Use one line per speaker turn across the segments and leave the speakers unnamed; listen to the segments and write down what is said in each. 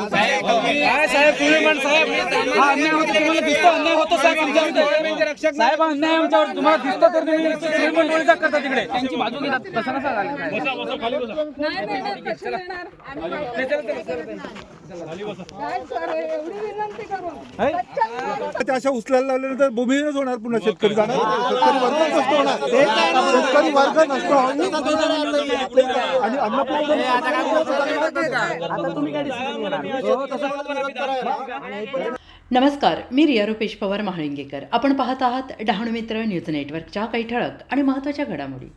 काय साहेब तुम्ही पण साहेब हा अन्याय होतो तुम्हाला दिसतो अन्याय होतो साहेब आमच्यावर साहेब हा अन्याय आमच्यावर तुम्हाला दिसतो तर तुम्ही करता तिकडे. त्यांची बाजू घेतात तसं नसा झालं.
एवढी विनंती
त्या अशा उचलायला लावल्यानंतर भूमिहीनच होणार पुन्हा शेतकरी जाणार. शेतकरी वर्ग नसतो होणार. शेतकरी वर्ग नसतो आणि अन्नपूर्णा
नमस्कार मी रिया रुपेश पवार महाळिंगेकर. आपण पाहत आहात डहाणू मित्र न्यूज नेटवर्कच्या काही ठळक आणि महत्त्वाच्या घडामोडी.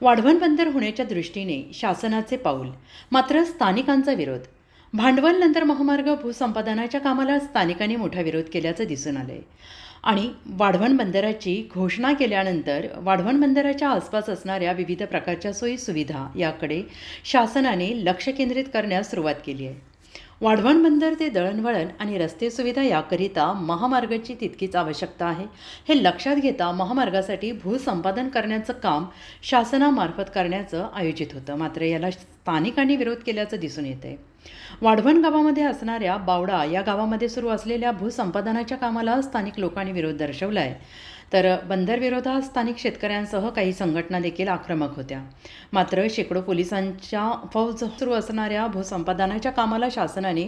वाढवण बंदर होण्याच्या दृष्टीने शासनाचे पाऊल मात्र स्थानिकांचा विरोध. भांडवल नंतर महामार्ग भूसंपादनाच्या कामाला स्थानिकांनी मोठा विरोध केल्याचं दिसून आलंय. आणि वाढवण बंदराची घोषणा केल्यानंतर वाढवण बंदराच्या आसपास असणाऱ्या विविध प्रकारच्या सोयी सुविधा याकडे शासनाने लक्ष केंद्रित करण्यास सुरुवात केली आहे. वाढवण बंदर ते दळणवळण आणि रस्ते सुविधा याकरिता महामार्गाची तितकीच आवश्यकता आहे. हे लक्षात घेता महामार्गासाठी भूसंपादन करण्याचं काम शासनामार्फत करण्याचं आयोजित होतं. मात्र याला स्थानिकांनी विरोध केल्याचं दिसून येत आहे वाढवण गावामध्ये असणाऱ्या बावडा या गावामध्ये सुरू असलेल्या भूसंपादनाच्या कामाला स्थानिक लोकांनी विरोध दर्शवला आहे तर बंदरविरोधात स्थानिक शेतकऱ्यांसह काही संघटना देखील आक्रमक होत्या. मात्र शेकडो पोलिसांच्या फौज सुरू असणाऱ्या भूसंपादनाच्या कामाला शासनाने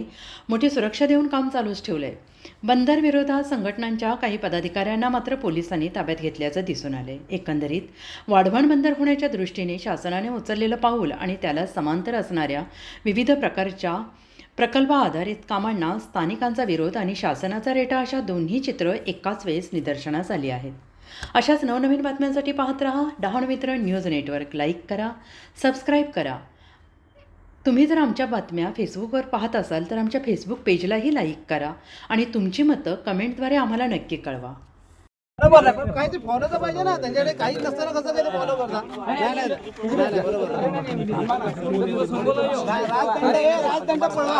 मोठी सुरक्षा देऊन काम चालूच ठेवलं आहे बंदरविरोधात संघटनांच्या काही पदाधिकाऱ्यांना मात्र पोलिसांनी ताब्यात घेतल्याचं दिसून आले एकंदरीत वाढवण बंदर होण्याच्या दृष्टीने शासनाने उचललेलं पाऊल आणि त्याला समांतर असणाऱ्या विविध प्रकारच्या प्रकल्प आधारित कामांना स्थानिकांचा विरोध आणि शासनाचा रेटा अशा दोन्ही चित्र एकाच वेळेस निदर्शनास आली आहेत. अशाच नवनवीन बातम्यांसाठी पाहत रहा. डहाण मित्र न्यूज नेटवर्क. लाईक करा सबस्क्राईब करा. तुम्ही जर आमच्या बातम्या फेसबुकवर पाहत असाल तर आमच्या फेसबुक पेजलाही लाईक करा आणि तुमची मतं कमेंटद्वारे आम्हाला नक्की कळवा.
काही ते फॉलो तर पाहिजे ना. त्यांच्याकडे काही नसताना कसं फॉलो करता. राजदंड राजदंड पळवा.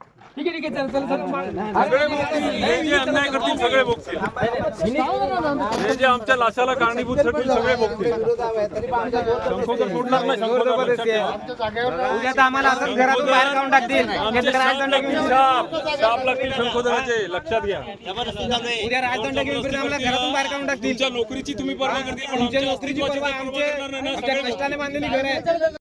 कामाचं आहे. काय आहे हे घेऊन जायचे.
हे जे अन्याय करतील सगळे भोगतील हे जे आमच्या लाशाला कारणीभूत ठरतील सगळे भोगतील सोडणार नाही शंखोदर लक्षात ठेवा.
उद्या तर आम्हाला असंच घरातून बाहेर काढून टाकतील.
आमचे शंख- शाप शाप लागतील शंखोदराचे लक्षात घ्या.
उद्या राजदंड घेऊन फिरून आम्हाला घरातून बाहेर काढून टाकतील.
तुमच्या नोकरीची तुम्ही पर्वा करतील पण
तुमच्या
आमच्या
नोकरीची
अस्तित्वाची
परवा
तर पर्वा
आमचे
करणार नाही ना
आमच्या
सगळे
कष्टाने बांधलेली घर आहे